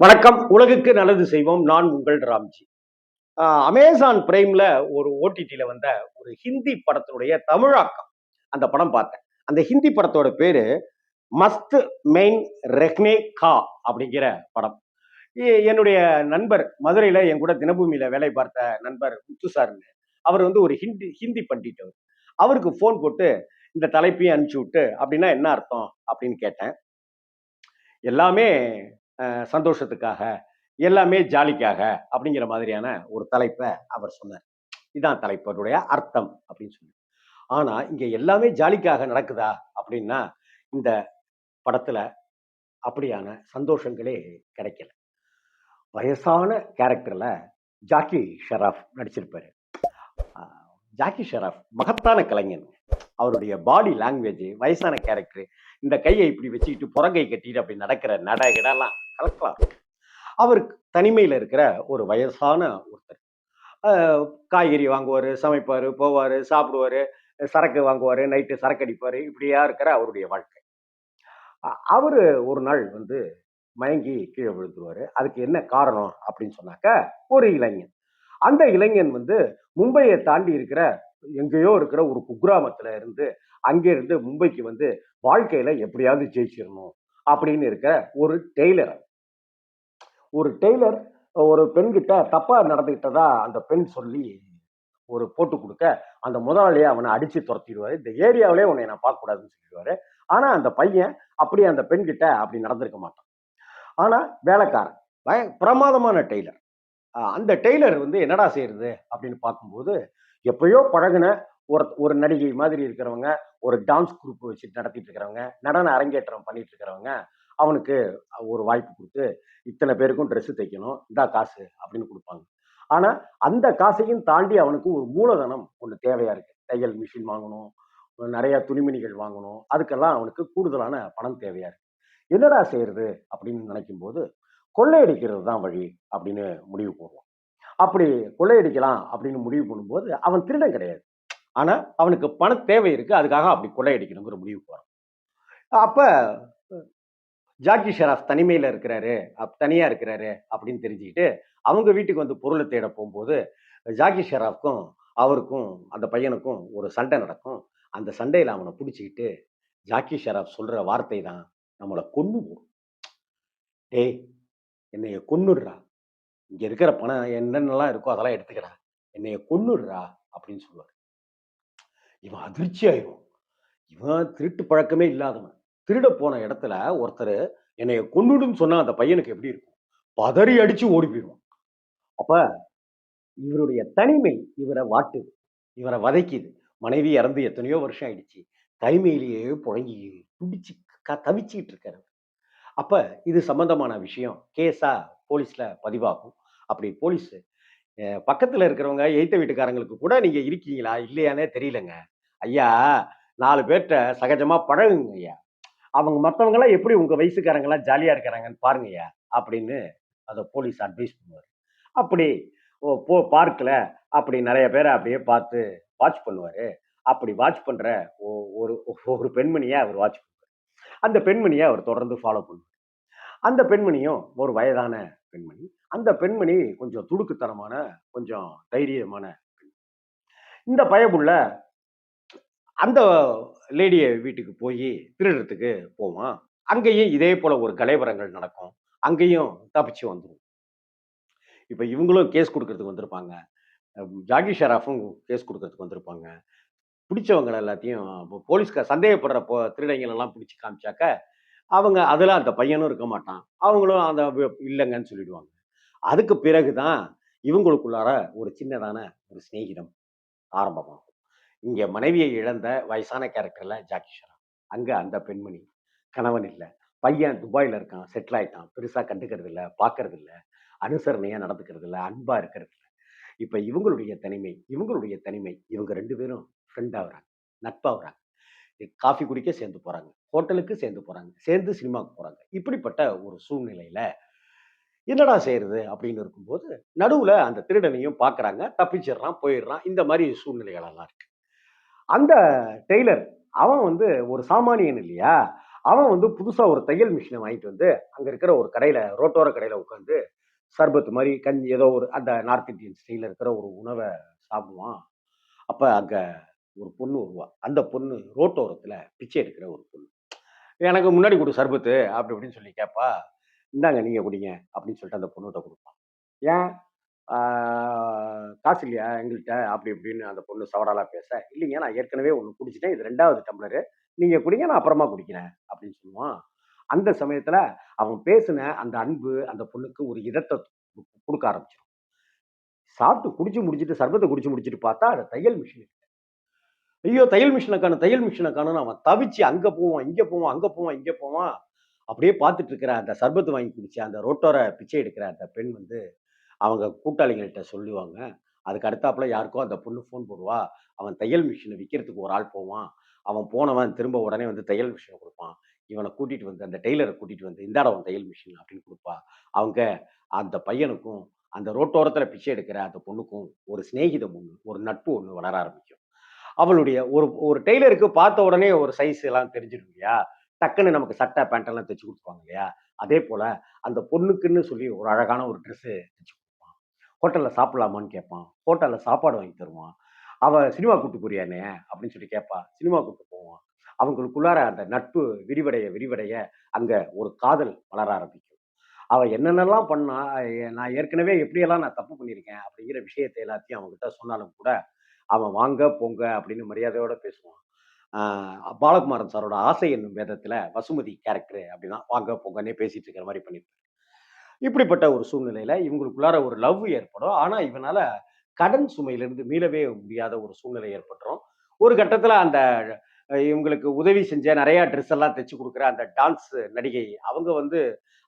வணக்கம். உலகுக்கு நல்லது செய்வோம். நான் உங்கள் ராம்ஜி. அமேசான் பிரைம்ல ஒரு ஓடிடியில வந்த ஒரு ஹிந்தி படத்தினுடைய தமிழாக்கம். அந்த படம் பார்த்தேன். அந்த ஹிந்தி படத்தோட பேரு மஸ்த் மெயின் ரெக்னே கா அப்படிங்கிற படம். என்னுடைய நண்பர் மதுரையில என் கூட தினபூமியில வேலை பார்த்த நண்பர் முத்து சார்னு. அவர் வந்து ஒரு ஹிந்தி ஹிந்தி பண்டிட் அவர் அவருக்கு ஃபோன் போட்டு இந்த தலைப்பையும் அனுப்பிச்சி விட்டு அப்படின்னா என்ன அர்த்தம் அப்படின்னு கேட்டேன். எல்லாமே சந்தோஷத்துக்காக எல்லாமே ஜாலிக்காக அப்படிங்கிற மாதிரியான ஒரு தலைப்பை அவர் சொன்னார். இதான் தலைப்பனுடைய அர்த்தம் அப்படின்னு சொல்லி. ஆனால் இங்கே எல்லாமே ஜாலிக்காக நடக்குதா அப்படின்னா இந்த படத்தில் அப்படியான சந்தோஷங்களே கிடைக்கல. வயசான கேரக்டரில் ஜாக்கி ஷெராஃப் நடிச்சிருப்பார். ஜாக்கி ஷெராஃப் மகத்தான கலைஞன். அவருடைய பாடி லாங்குவேஜ் வயசான கேரக்டர் இந்த கையை இப்படி வச்சுக்கிட்டு புறங்கை கட்டிட்டு அப்படி நடக்கிற நட இடெல்லாம் கலக்கலாம் அவர் தனிமையில் இருக்கிற ஒரு வயசான ஒருத்தர். காய்கறி வாங்குவார் சமைப்பார் போவார் சாப்பிடுவார் சரக்கு வாங்குவார் நைட்டு சரக்கு அடிப்பார் இப்படியா இருக்கிற அவருடைய வாழ்க்கை. அவர் ஒரு நாள் வந்து மயங்கி கீழே விழுந்துருவார். அதுக்கு என்ன காரணம் அப்படின்னு சொன்னாக்க ஒரு இளைஞன். அந்த இளைஞன் வந்து மும்பையை தாண்டி இருக்கிற எங்கேயோ இருக்கிற ஒரு குக்கிராமத்தில் இருந்து அங்கே இருந்து மும்பைக்கு வந்து வாழ்க்கையில் எப்படியாவது ஜெயிச்சிடணும் அப்படின்னு இருக்கிற ஒரு டெய்லர் ஒரு டெய்லர் ஒரு பெண்கிட்ட தப்பா நடந்துகிட்டதா அந்த பெண் சொல்லி ஒரு போட்டு கொடுக்க அந்த முதலாளியை அவனை அடிச்சு துரத்திடுவாரு. இந்த ஏரியாவிலே உன்னை நான் பார்க்கக்கூடாதுன்னு சொல்லிடுவாரு. ஆனா அந்த பையன் அப்படி அந்த பெண்கிட்ட அப்படி நடந்திருக்க மாட்டான். ஆனா வேலைக்காரன் பய பிரமாதமான டெய்லர். அந்த டெய்லர் வந்து என்னடா செய்யறது அப்படின்னு பார்க்கும்போது எப்பயோ பழகுன ஒரு ஒரு நடிகை மாதிரி இருக்கிறவங்க ஒரு டான்ஸ் குரூப் வச்சு நடத்திட்டு இருக்கிறவங்க நடன அரங்கேற்றம் பண்ணிட்டு இருக்கிறவங்க அவனுக்கு ஒரு வாய்ப்பு கொடுத்து இத்தனை பேருக்கும் ட்ரெஸ்ஸு தைக்கணும் இந்தா காசு அப்படின்னு கொடுப்பாங்க. ஆனால் அந்த காசையும் தாண்டி அவனுக்கு ஒரு மூலதனம் ஒன்று தேவையா இருக்கு. தையல் மிஷின் வாங்கணும் நிறைய துணிமணிகள் வாங்கணும் அதுக்கெல்லாம் அவனுக்கு கூடுதலான பணம் தேவையா இருக்கு. என்னடா செய்யறது அப்படின்னு நினைக்கும் போது கொள்ளையடிக்கிறது தான் வழி அப்படின்னு முடிவு போடுவான். அப்படி கொள்ளையடிக்கலாம் அப்படின்னு முடிவு பண்ணும்போது அவன் திருடன் கிடையாது. ஆனால் அவனுக்கு பண தேவை இருக்கு அதுக்காக அப்படி கொள்ளையடிக்கணுங்கிற முடிவு போகிறான் அப்போ ஜாக்கி ஷெராஃப் தனிமையில் இருக்கிறாரு அப் தனியாக இருக்கிறாரு அப்படின்னு தெரிஞ்சுக்கிட்டு அவங்க வீட்டுக்கு வந்து பொருளை தேட போகும்போது ஜாக்கி ஷெராஃப்க்கும் அவருக்கும் அந்த பையனுக்கும் ஒரு சண்டை நடக்கும். அந்த சண்டையில் அவனை பிடிச்சிக்கிட்டு ஜாக்கி ஷெராஃப் சொல்கிற வார்த்தை தான் நம்மளை கொண்டு போடும். டேய் என்னைய கொன்னுடுறா. இங்கே இருக்கிற பணம் என்னென்னலாம் இருக்கோ அதெல்லாம் எடுத்துக்கடா. என்னைய கொன்னுடுறா அப்படின்னு சொல்லுவார். இவன் அதிர்ச்சி ஆயிரும் இவன் திருட்டு பழக்கமே இல்லாதவன். திருட போன இடத்துல ஒருத்தர் என்னைய கொண்டுடுன்னு சொன்னா அந்த பையனுக்கு எப்படி இருக்கும்? பதறி அடிச்சு ஓடி போயிடுவான். அப்ப இவருடைய தனிமை இவரை வாட்டுது இவரை வதைக்குது. மனைவி இறந்து எத்தனையோ வருஷம் ஆயிடுச்சு. தனிமையிலேயே புழங்கி துடிச்சு க- தவிச்சிக்கிட்டு இருக்காரு. அப்ப இது சம்பந்தமான விஷயம். கேஸா போலீஸ்ல பதிவாகும். அப்படி போலீஸ் பக்கத்தில் பக்கத்துல இருக்கிறவங்க எய்த்த வீட்டுக்காரங்களுக்கு கூட நீங்க இருக்கீங்களா? இல்லையானே தெரியலங்க. ஐயா நாலு பேர்கிட்ட சகஜமா பழகுங்க ஐயா. அவங்க மற்றவங்களாம் எப்படி உங்க வயசுக்காரங்களாம் ஜாலியாக ஜாலியா இருக்கிறாங்கன்னு பாருங்கயா அப்படின்னு அதை போலீஸ் அட்வைஸ் பண்ணுவார். அப்படி ஓ, போ பார்க்கில் அப்படி நிறைய பேரை அப்படியே பார்த்து வாட்ச் பண்ணுவார். அப்படி வாட்ச் பண்ணுற ஒ- ஒரு ஒரு பெண்மணியை அவர் வாட்ச் பண்ணுவார். அந்த பெண்மணியை அவர் தொடர்ந்து ஃபாலோ பண்ணுவார். அந்த பெண்மணியும் ஒரு வயதான பெண்மணி. அந்த பெண்மணி கொஞ்சம் துடுக்குத்தனமான கொஞ்சம் தைரியமான பெண். இந்த பயமுள்ள அந்த லேடிய வீட்டுக்கு போய் திருடுறதுக்கு போவான் அங்கேயும் இதே போல ஒரு கலைவரங்கள் நடக்கும். அங்கேயும் தப்பிச்சு வந்துடும் இப்போ இவங்களும் கேஸ் கொடுக்கறதுக்கு வந்திருப்பாங்க. ஜாகி ஷெராஃபும் கேஸ் கொடுக்கறதுக்கு வந்திருப்பாங்க. பிடிச்சவங்க எல்லாத்தையும் இப்போ போலீஸ்கார் சந்தேகப்படுற போ திருடங்களெல்லாம் பிடிச்சி காமிச்சாக்க அவங்க அதில் அந்த பையனும் இருக்க மாட்டான். அவங்களும் அந்த இல்லைங்கன்னு சொல்லிடுவாங்க. அதுக்கு பிறகுதான் இவங்களுக்குள்ளார ஒரு சின்னதான ஒரு சிநேகிதம் ஆரம்பமாகும். இங்கே மனைவியை இழந்த வயசான கேரக்டரில் ஜாக்கி ஷெராஃப் அங்கே அந்த பெண்மணி கணவன் இல்லை. பையன் துபாயில் இருக்கான் செட்டில் ஆகிட்டான் பெருசாக கண்டுக்கிறது இல்லை பார்க்கறது இல்லை அனுசரணையாக நடந்துக்கிறது இல்லை அன்பாக இருக்கிறது இல்லை. இப்போ இவங்களுடைய தனிமை இவங்களுடைய தனிமை இவங்க ரெண்டு பேரும் ஃப்ரெண்டாகிறாங்க நட்பாகிறாங்க காஃபி குடிக்க சேர்ந்து போகிறாங்க ஹோட்டலுக்கு சேர்ந்து போகிறாங்க சேர்ந்து சினிமாவுக்கு போகிறாங்க இப்படிப்பட்ட ஒரு சூழ்நிலையில் என்னடா செய்யறது அப்படின்னு இருக்கும்போது நடுவில் அந்த திருடனையும் பார்க்குறாங்க தப்பிச்சிடுறான் போயிடுறான். இந்த மாதிரி சூழ்நிலைகளெல்லாம் இருக்குது அந்த டெய்லர் அவன் வந்து ஒரு சாமானியன் இல்லையா? அவன் வந்து புதுசாக ஒரு தையல் மிஷினை வாங்கிட்டு வந்து அங்கே இருக்கிற ஒரு கடையில் ரோட்டோர கடையில் உட்காந்து சர்பத் மாதிரி கஞ்சி ஏதோ ஒரு அந்த நார்த் இந்தியன் ஸ்டைலில் இருக்கிற ஒரு உணவை சாப்பிடுவான். அப்போ அங்கே ஒரு பொண்ணு வருவா. அந்த பொண்ணு ரோட்டோரத்தில் பிச்சை எடுக்கிற ஒரு பொண்ணு. எனக்கு முன்னாடி கொடு சர்பத்து அப்படி இப்படின்னு சொல்லி கேட்பா இந்தாங்க நீங்கள் குடிங்க அப்படின்னு சொல்லிட்டு அந்த பொண்ணுகிட்ட கொடுப்பான். ஏன்? காசு இல்லையா எங்கள்கிட்ட அப்படி இப்படின்னு அந்த பொண்ணு சவடாலாக பேச இல்லைங்க நான் ஏற்கனவே ஒன்று குடிச்சிட்டேன். இது ரெண்டாவது டம்ளரு. நீங்கள் குடிங்க நான் அப்புறமா குடிக்கிறேன். அப்படின்னு சொல்லுவான். அந்த சமயத்தில் அவன் பேசின அந்த அன்பு அந்த பொண்ணுக்கு ஒரு இதத்தை கொடுக்க ஆரம்பிச்சிடும் சாப்பிட்டு குடிச்சு முடிச்சிட்டு சர்பத்தை குடிச்சு முடிச்சிட்டு பார்த்தா அது தையல் மிஷின் ஐயோ தையல் மிஷினை காணும் தையல் மிஷினை காணும்னு அவன் தவிச்சு அங்கே போவான் இங்கே போவான் அங்கே போவான் இங்கே போவான். அப்படியே பார்த்துட்டு இருக்கிற அந்த சர்பத்து வாங்கி குடிச்ச அந்த ரோட்டோர பிச்சை எடுக்கிற அந்த பெண் வந்து அவங்க கூட்டாளிகள்கிட்ட சொல்லுவாங்க. அதுக்கு அடுத்தாப்புல யாருக்கோ அந்த பொண்ணு ஃபோன் போடுவா. அவன் தையல் மிஷினை விற்கிறதுக்கு ஒரு ஆள் போவான். அவன் போனவன் திரும்ப உடனே வந்து தையல் மிஷினை கொடுப்பான். இவனை கூட்டிகிட்டு வந்து அந்த டெய்லரை கூட்டிகிட்டு வந்து இந்தாட அவன் தையல் மிஷின் அப்படின்னு கொடுப்பா. அவங்க அந்த பையனுக்கும் அந்த ரோட்டோரத்தில் பிச்சை எடுக்கிற அந்த பொண்ணுக்கும் ஒரு சிநேகிதம் ஒன்று ஒரு நட்பு ஒன்று வளர ஆரம்பிக்கும். அவளுடைய ஒரு ஒரு டெய்லருக்கு பார்த்த உடனே ஒரு சைஸ் எல்லாம் தெரிஞ்சிடும் இல்லையா? டக்குன்னு நமக்கு சட்டை பேண்ட் எல்லாம் தைச்சு கொடுப்பாங்க இல்லையா? அதே போல் அந்த பொண்ணுக்குன்னு சொல்லி ஒரு அழகான ஒரு ட்ரெஸ்ஸு தைச்சு ஹோட்டலில் சாப்பிடலாமான்னு கேட்பான் ஹோட்டலில் சாப்பாடு வாங்கி தருவான். அவள் சினிமா கூட்டு போறியானே அப்படின்னு சொல்லி கேட்பா சினிமா கூட்டு போவான் அவங்களுக்குள்ளார அந்த நட்பு விரிவடைய விரிவடைய அங்கே ஒரு காதல் வளர ஆரம்பிக்கும். அவள் என்னென்னலாம் பண்ணா நான் ஏற்கனவே எப்படியெல்லாம் நான் தப்பு பண்ணியிருக்கேன்? அப்படிங்கிற விஷயத்தை எல்லாத்தையும் அவங்ககிட்ட சொன்னாலும் கூட அவன் வாங்க போங்க அப்படின்னு மரியாதையோட பேசுவான். பாலகுமாரன் சாரோட ஆசை என்னும் வேதத்தில் வசுமதி கேரக்டர் அப்படிதான் வாங்க போங்கன்னே பேசிட்டு இருக்கிற மாதிரி பண்ணிருப்பாரு இப்படிப்பட்ட ஒரு சூழ்நிலையில இவங்களுக்குள்ளார ஒரு லவ் ஏற்படும். ஆனா இவனால கடன் சுமையிலிருந்து மீளவே முடியாத ஒரு சூழ்நிலை ஏற்பட்டுரும். ஒரு கட்டத்துல அந்த இவங்களுக்கு உதவி செஞ்ச நிறைய ட்ரெஸ் எல்லாம் தைச்சு கொடுக்குற அந்த டான்ஸ் நடிகை அவங்க வந்து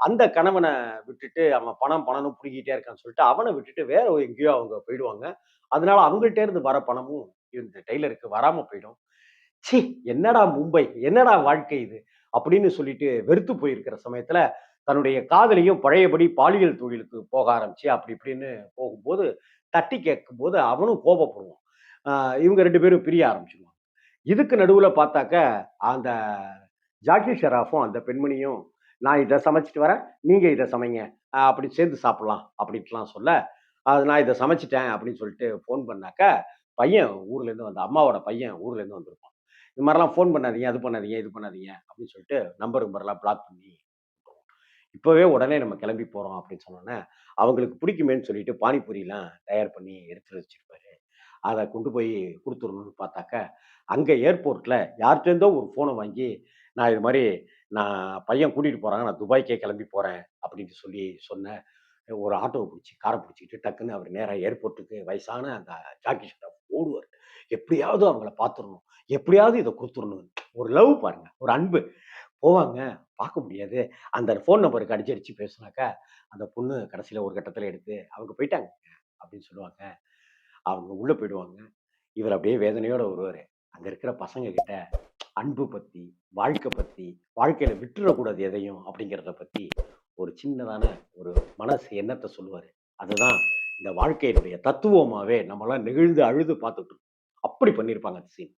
அந்த கணவனை விட்டுட்டு அவன் பணம் பணம்னு பிடிக்கிட்டே இருக்கான்னு சொல்லிட்டு அவனை விட்டுட்டு வேற எங்கேயோ அவங்க போயிடுவாங்க. அதனால அவங்கள்ட்ட இருந்து வர பணமும் இந்த டெய்லருக்கு வராம போயிடும். ச்சீ! என்னடா மும்பை? என்னடா வாழ்க்கை இது? அப்படின்னு சொல்லிட்டு வெறுத்து போயிருக்கிற சமயத்துல தன்னுடைய காதலியும் பழையபடி பாலியல் தொழிலுக்கு போக ஆரம்பிச்சு அப்படி இப்படின்னு போகும்போது தட்டி கேட்கும்போது அவனும் கோபப்படுவான். இவங்க ரெண்டு பேரும் பிரிய ஆரம்பிச்சிடுவான் இதுக்கு நடுவில் பார்த்தாக்க அந்த ஜாக்கி ஷெராஃபும் அந்த பெண்மணியும் நான் இதை சமைச்சிட்டு வரேன் நீங்கள் இதை சமைங்க அப்படி சேர்ந்து சாப்பிட்லாம் அப்படின்ட்டுலாம் சொல்ல அது நான் இதை சமைச்சிட்டேன் அப்படின்னு சொல்லிட்டு ஃபோன் பண்ணாக்க பையன் ஊர்லேருந்து வந்த அம்மாவோட பையன் ஊர்லேருந்து வந்திருப்பான். இது மாதிரிலாம் ஃபோன் பண்ணாதீங்க அது பண்ணாதீங்க இது பண்ணாதீங்க அப்படின்னு சொல்லிட்டு நம்பர் நம்பர்லாம் பிளாக் பண்ணி இப்போவே உடனே நம்ம கிளம்பி போகிறோம் அப்படின்னு சொன்னோன்னே அவங்களுக்கு பிடிக்குமேன்னு சொல்லிட்டு பானிபூரிலாம் தயார் பண்ணி எடுத்து வச்சிருப்பாரு. அதை கொண்டு போய் கொடுத்துடணும்னு பார்த்தாக்க அங்கே ஏர்போர்ட்டில் யார்கிட்டேருந்தோ ஒரு ஃபோனை வாங்கி நான் இது மாதிரி நான் பையன் கூட்டிகிட்டு போகிறாங்க நான் துபாய்க்கே கிளம்பி போகிறேன் அப்படின்னு சொல்லி சொன்னேன் ஒரு ஆட்டோவை பிடிச்சி காரை பிடிச்சிக்கிட்டு டக்குன்னு அவர் நேராக ஏர்போர்ட்டுக்கு வயசான அந்த ஜாக்கி ஷெராஃப் ஓடுவார் எப்படியாவது அவங்கள பார்த்துடணும் எப்படியாவது இதை கொடுத்துடணும் ஒரு லவ் பாருங்கள் ஒரு அன்பு. போவாங்க பார்க்க முடியாது. அந்த ஃபோன் நம்பருக்கு அடிச்சு அடிச்சு பேசுனாக்கா அந்த பொண்ணு கடைசியில் ஒரு கட்டத்தில் எடுத்து அவங்க போயிட்டாங்க அப்படின்னு சொல்லுவாங்க. அவங்க உள்ளே போயிடுவாங்க. இவர் அப்படியே வேதனையோடு வருவார். அங்கே இருக்கிற பசங்க கிட்ட அன்பு பற்றி வாழ்க்கை பற்றி வாழ்க்கையில் விட்டுறக்கூடாது எதையும் அப்படிங்கிறத பற்றி ஒரு சின்னதான ஒரு மனசு எண்ணத்தை சொல்லுவார். அதுதான் இந்த வாழ்க்கையினுடைய தத்துவமாகவே நம்மளாம் நெகிழ்ந்து அழுது பார்த்துட்டு அப்படி பண்ணியிருப்பாங்க அந்த சீன்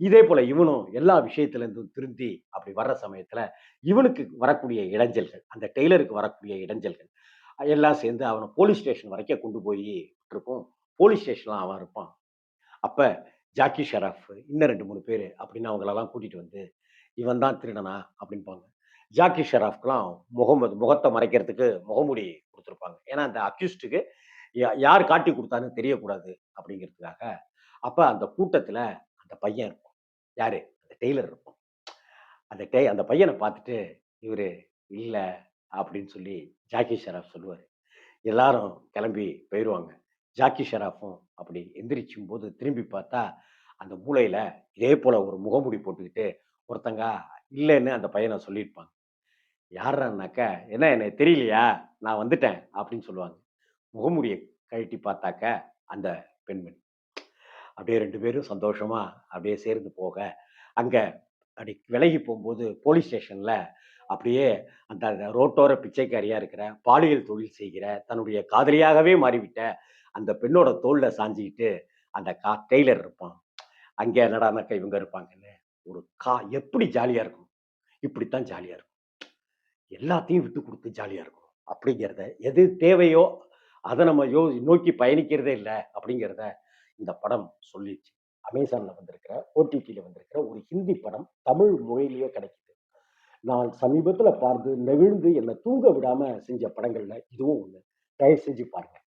இதே போல இவனும் எல்லா விஷயத்திலிருந்தும் திருந்தி அப்படி வர்ற சமயத்துல இவனுக்கு வரக்கூடிய இடைஞ்சல்கள் அந்த டெய்லருக்கு வரக்கூடிய இடைஞ்சல்கள் எல்லாம் சேர்ந்து அவனை போலீஸ் ஸ்டேஷன் வரைக்கும் கொண்டு போய் இருக்கும் போலீஸ் ஸ்டேஷன்லாம் அவன் இருப்பான். அப்ப ஜாக்கி ஷெராஃப் இன்னும் ரெண்டு மூணு பேர் அப்படின்னு அவங்களெல்லாம் கூட்டிட்டு வந்து இவன் தான் திருடனா? அப்படின்பாங்க ஜாக்கி ஷெராஃப்க்குலாம் முகமது முகத்தை மறைக்கிறதுக்கு முகமூடி கொடுத்துருப்பாங்க. ஏன்னா அந்த அக்யூஸ்டுக்கு யார் காட்டி கொடுத்தான்னு தெரியக்கூடாது அப்படிங்கிறதுக்காக அப்போ அந்த கூட்டத்தில் அந்த பையன் யாரு? அந்த டெய்லர் இருப்போம் அந்த டே அந்த பையனை பார்த்துட்டு இவர் இல்லை அப்படின்னு சொல்லி ஜாக்கி ஷெராஃப் சொல்லுவார். எல்லாரும் கிளம்பி போயிடுவாங்க ஜாக்கி ஷெராஃபும் அப்படி எந்திரிச்சும் போது திரும்பி பார்த்தா அந்த மூளையில் இதே போல் ஒரு முகமுடி போட்டுக்கிட்டு ஒருத்தங்க இல்லைன்னு அந்த பையனை சொல்லியிருப்பாங்க. யாருன்னாக்கா என்ன எனக்கு தெரியலையா? நான் வந்துட்டேன் அப்படின்னு சொல்லுவாங்க. முகமுடியை கழட்டி பார்த்தாக்க அந்த பெண்மணி. அப்படியே ரெண்டு பேரும் சந்தோஷமா அப்படியே சேர்ந்து போக அங்க அப்படி விலகி போகும்போது போலீஸ் ஸ்டேஷன்ல அப்படியே அந்த ரோட்டோர பிச்சைக்காரியா இருக்கிற பாலியல் தொழில் செய்கிற தன்னுடைய காதலியாகவே மாறிவிட்ட அந்த பெண்ணோட தோல்ல சாஞ்சிக்கிட்டு அந்த கா டெய்லர் இருப்பான். அங்கே என்னடானாக்கா இவங்க இருப்பாங்கன்னு ஒரு கா எப்படி ஜாலியா இருக்கும்? இப்படித்தான் ஜாலியா இருக்கும். எல்லாத்தையும் விட்டு கொடுத்து ஜாலியா இருக்கும். அப்படிங்கிறத எது தேவையோ அதை நம்ம யோ நோக்கி பயணிக்கிறதே இல்லை அப்படிங்கிறத இந்த படம் சொல்லிச்சு. அமேசான்ல வந்திருக்கிற ஓடிடியில வந்திருக்கிற ஒரு ஹிந்தி படம் தமிழ் மொழியிலேயே கிடைக்குது. நான் சமீபத்துல பார்த்து நெகிழ்ந்து என்னை தூங்க விடாம செஞ்ச படங்கள்ல இதுவும் ஒண்ணு. தயவு செஞ்சு பாருங்க